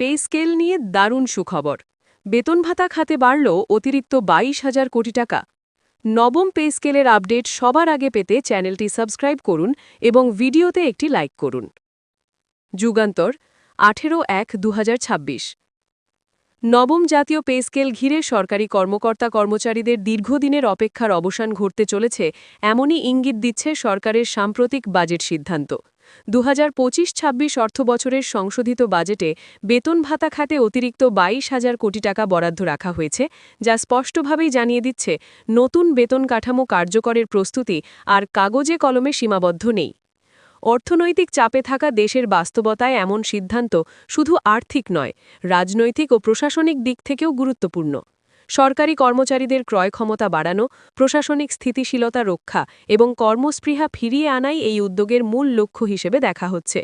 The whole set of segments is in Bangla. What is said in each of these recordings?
পে স্কেল নিয়ে দারুণ সুখবর। বেতন ভাতা খাতে বাড়ল অতিরিক্ত বাইশ হাজার কোটি টাকা। নবম পে স্কেলের আপডেট সবার আগে পেতে চ্যানেলটি সাবস্ক্রাইব করুন এবং ভিডিওতে একটি লাইক করুন। যুগান্তর, আঠেরো এক দু নবম জাতীয় পে স্কেল ঘিরে সরকারি কর্মকর্তা কর্মচারীদের দীর্ঘদিনের অপেক্ষার অবসান ঘটতে চলেছে, এমনই ইঙ্গিত দিচ্ছে সরকারের সাম্প্রতিক বাজেট সিদ্ধান্ত। দু হাজার পঁচিশ ছাব্বিশ অর্থবছরের সংশোধিত বাজেটে বেতন ভাতা খাতে অতিরিক্ত বাইশ হাজার কোটি টাকা বরাদ্দ রাখা হয়েছে, যা স্পষ্টভাবেই জানিয়ে দিচ্ছে নতুন বেতন কাঠামো কার্যকরের প্রস্তুতি আর কাগজে কলমে সীমাবদ্ধ নেই। অর্থনৈতিক চাপে থাকা দেশের বাস্তবতায় এমন সিদ্ধান্ত শুধু আর্থিক নয়, রাজনৈতিক ও প্রশাসনিক দিক থেকেও গুরুত্বপূর্ণ। সরকারি কর্মচারীদের ক্রয় ক্ষমতা বাড়ানো, প্রশাসনিক স্থিতিশীলতা রক্ষা এবং কর্মস্পৃহা ফিরিয়ে আনাই এই উদ্যোগের মূল লক্ষ্য হিসেবে দেখা হচ্ছে।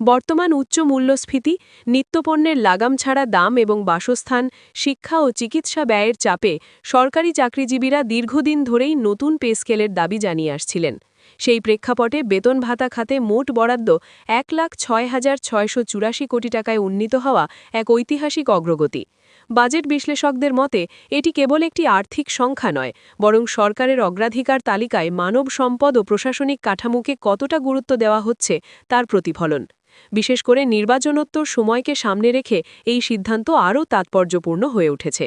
বর্তমান উচ্চ মূল্যস্ফীতি, নিত্যপণ্যের লাগাম ছাড়া দাম এবং বাসস্থান, শিক্ষা ও চিকিৎসা ব্যয়ের চাপে সরকারি চাকরিজীবীরা দীর্ঘদিন ধরেই নতুন পে স্কেলের দাবি জানিয়ে আসছিলেন। সেই প্রেক্ষাপটে বেতন ভাতা খাতে মোট বরাদ্দ এক লাখ ছয় হাজার ছয়শো চুরাশি কোটি টাকায় উন্নীত হওয়া এক ঐতিহাসিক অগ্রগতি। বাজেট বিশ্লেষকদের মতে, এটি কেবল একটি আর্থিক সংখ্যা নয়, বরং সরকারের অগ্রাধিকার তালিকায় মানব সম্পদ ও প্রশাসনিক কাঠামোকে কতটা গুরুত্ব দেওয়া হচ্ছে তার প্রতিফলন। বিশেষ করে নির্বাচনোত্তর সময়কে সামনে রেখে এই সিদ্ধান্ত আরও তাৎপর্যপূর্ণ হয়ে উঠেছে।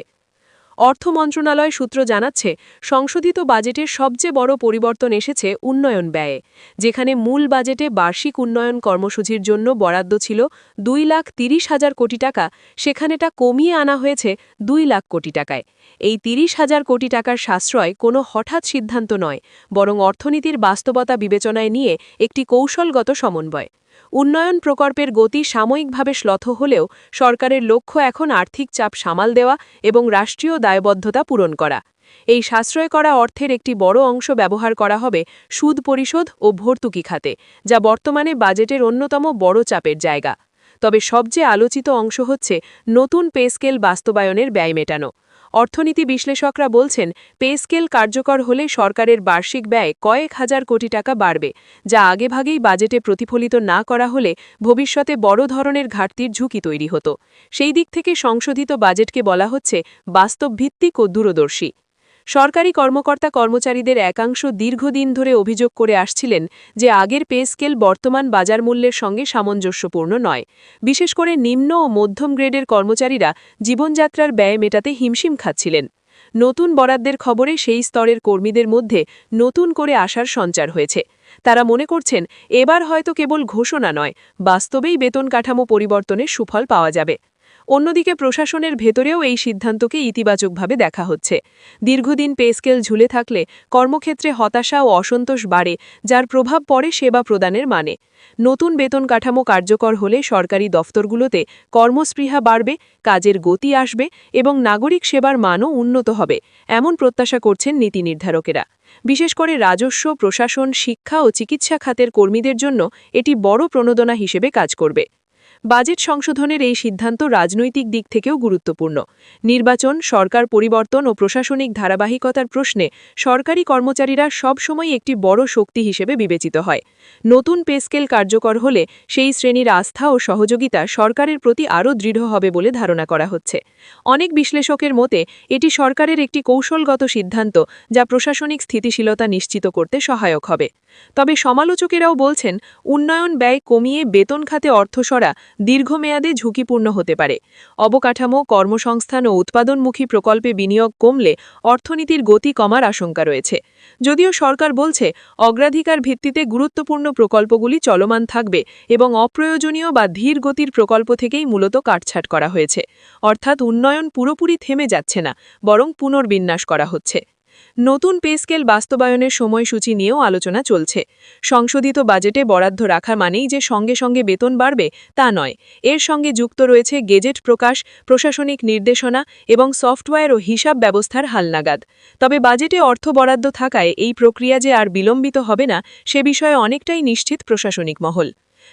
অর্থ মন্ত্রণালয় সূত্র জানাচ্ছে, সংশোধিত বাজেটের সবচেয়ে বড় পরিবর্তন এসেছে উন্নয়ন ব্যয়ে, যেখানে মূল বাজেটে বার্ষিক উন্নয়ন কর্মসূচির জন্য বরাদ্দ ছিল দুই লাখ তিরিশ হাজার কোটি টাকা, সেখানেটা কমিয়ে আনা হয়েছে দুই লাখ কোটি টাকায়। এই তিরিশ হাজার কোটি টাকার সাশ্রয় কোনো হঠাৎ সিদ্ধান্ত নয়, বরং অর্থনীতির বাস্তবতা বিবেচনায় নিয়ে একটি কৌশলগত সমন্বয়। উন্নয়ন প্রকল্পের গতি সাময়িকভাবে শ্লথ হলেও সরকারের লক্ষ্য এখন আর্থিক চাপ সামাল দেওয়া এবং রাষ্ট্রীয় দায়বদ্ধতা পূরণ করা। এই সাশ্রয় করা অর্থের একটি বড় অংশ ব্যবহার করা হবে সুদ পরিশোধ ও ভর্তুকি খাতে, যা বর্তমানে বাজেটের অন্যতম বড় চাপের জায়গা। তবে সবচেয়ে আলোচিত অংশ হচ্ছে নতুন পে স্কেল বাস্তবায়নের ব্যয় মেটানো। অর্থনীতি বিশ্লেষকরা বলছেন, পে স্কেল কার্যকর হলে সরকারের বার্ষিক ব্যয় কয়েক হাজার কোটি টাকা বাড়বে, যা আগেভাগেই বাজেটে প্রতিফলিত না করা হলে ভবিষ্যতে বড় ধরনের ঘাটতির ঝুঁকি তৈরি হতো। সেই দিক থেকে সংশোধিত বাজেটকে বলা হচ্ছে বাস্তবভিত্তিক ও দূরদর্শী। সরকারি কর্মকর্তা কর্মচারীদের একাংশ দীর্ঘদিন ধরে অভিযোগ করে আসছিলেন যে আগের পে স্কেল বর্তমান বাজার মূল্যের সঙ্গে সামঞ্জস্যপূর্ণ নয়। বিশেষ করে নিম্ন ও মধ্যম গ্রেডের কর্মচারীরা জীবনযাত্রার ব্যয় মেটাতে হিমশিম খাচ্ছিলেন। নতুন বরাদ্দের খবরে সেই স্তরের কর্মীদের মধ্যে নতুন করে আসার সঞ্চার হয়েছে। তারা মনে করছেন, এবার হয়তো কেবল ঘোষণা নয়, বাস্তবেই বেতন কাঠামো পরিবর্তনের সুফল পাওয়া যাবে। অন্যদিকে প্রশাসনের ভেতরেও এই সিদ্ধান্তকে ইতিবাচকভাবে দেখা হচ্ছে। দীর্ঘদিন পে স্কেল ঝুলে থাকলে কর্মক্ষেত্রে হতাশা ও অসন্তোষ বাড়ে, যার প্রভাব পড়ে সেবা প্রদানের মানে। নতুন বেতন কাঠামো কার্যকর হলে সরকারি দফতরগুলোতে কর্মস্পৃহা বাড়বে, কাজের গতি আসবে এবং নাগরিক সেবার মানও উন্নত হবে, এমন প্রত্যাশা করছেন নীতি নির্ধারকেরা। বিশেষ করে রাজস্ব, প্রশাসন, শিক্ষা ও চিকিৎসা খাতের কর্মীদের জন্য এটি বড় প্রণোদনা হিসেবে কাজ করবে। বাজেট সংশোধনের এই সিদ্ধান্ত রাজনৈতিক দিক থেকেও গুরুত্বপূর্ণ। নির্বাচন, সরকার পরিবর্তন ও প্রশাসনিক ধারাবাহিকতার প্রশ্নে সরকারি কর্মচারীরা সবসময় একটি বড় শক্তি হিসেবে বিবেচিত হয়। নতুন পেস্কেল কার্যকর হলে সেই শ্রেণির আস্থা ও সহযোগিতা সরকারের প্রতি আরও দৃঢ় হবে বলে ধারণা করা হচ্ছে। অনেক বিশ্লেষকের মতে, এটি সরকারের একটি কৌশলগত সিদ্ধান্ত যা প্রশাসনিক স্থিতিশীলতা নিশ্চিত করতে সহায়ক হবে। তবে সমালোচকেরাও বলছেন, উন্নয়ন ব্যয় কমিয়ে বেতন খাতে অর্থ সরা দীর্ঘমেয়াদে ঝুঁকিপূর্ণ হতে পারে। অবকাঠামো, কর্মসংস্থান ও উৎপাদনমুখী প্রকল্পে বিনিয়োগ কমলে অর্থনীতির গতি কমার আশঙ্কা রয়েছে। যদিও সরকার বলছে, অগ্রাধিকার ভিত্তিতে গুরুত্বপূর্ণ প্রকল্পগুলি চলমান থাকবে এবং অপ্রয়োজনীয় বা ধীর গতির প্রকল্প থেকেই মূলত কাটছাট করা হয়েছে। অর্থাৎ উন্নয়ন পুরোপুরি থেমে যাচ্ছে না, বরং পুনর্বিন্যাস করা হচ্ছে। নতুন পে স্কেল বাস্তবায়নের সময়সূচি নিয়েও আলোচনা চলছে। সংশোধিত বাজেটে বরাদ্দ রাখা মানেই যে সঙ্গে সঙ্গে বেতন বাড়বে, তা নয়। এর সঙ্গে যুক্ত রয়েছে গেজেট প্রকাশ, প্রশাসনিক নির্দেশনা এবং সফটওয়্যার ও হিসাব ব্যবস্থার হালনাগাদ। তবে বাজেটে অর্থ বরাদ্দ থাকায় এই প্রক্রিয়া যে আর বিলম্বিত হবে না, সে বিষয়ে অনেকটাই নিশ্চিত প্রশাসনিক মহল।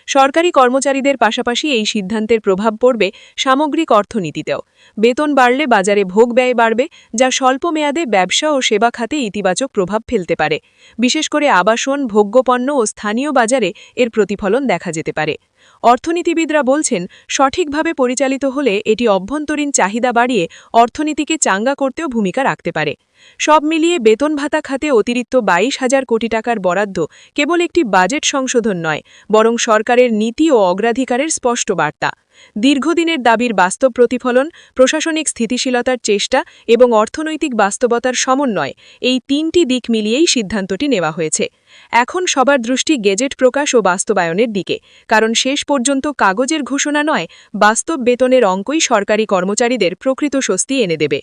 সরকারি কর্মচারীদের পাশাপাশি এই সিদ্ধান্তের প্রভাব পড়বে সামগ্রিক অর্থনীতিতেও। বেতন বাড়লে বাজারে ভোগ ব্যয় বাড়বে, যা স্বল্প মেয়াদে ব্যবসা ও সেবা খাতে ইতিবাচক প্রভাব ফেলতে পারে। বিশেষ করে আবাসন, ভোগ্যপণ্য ও স্থানীয় বাজারে এর প্রতিফলন দেখা যেতে পারে। অর্থনীতিবিদরা বলছেন, সঠিকভাবে পরিচালিত হলে এটি অভ্যন্তরীণ চাহিদা বাড়িয়ে অর্থনীতিকে চাঙ্গা করতেও ভূমিকা রাখতে পারে। সব মিলিয়ে বেতন ভাতা খাতে অতিরিক্ত বাইশ হাজার কোটি টাকার বরাদ্দ কেবল একটি বাজেট সংশোধন নয়, বরং সরকারের নীতি ও অগ্রাধিকারের স্পষ্ট বার্তা। দীর্ঘদিনের দাবির বাস্তব প্রতিফলন, প্রশাসনিক স্থিতিশীলতার চেষ্টা এবং অর্থনৈতিক বাস্তবতার সমন্বয় এই তিনটি দিক মিলিয়েই সিদ্ধান্তটি নেওয়া হয়েছে। এখন সবার দৃষ্টি গেজেট প্রকাশ ও বাস্তবায়নের দিকে, কারণ শেষ পর্যন্ত কাগজের ঘোষণা নয়, বাস্তব বেতনের অঙ্কই সরকারি কর্মচারীদের প্রকৃত স্বস্তি এনে দেবে।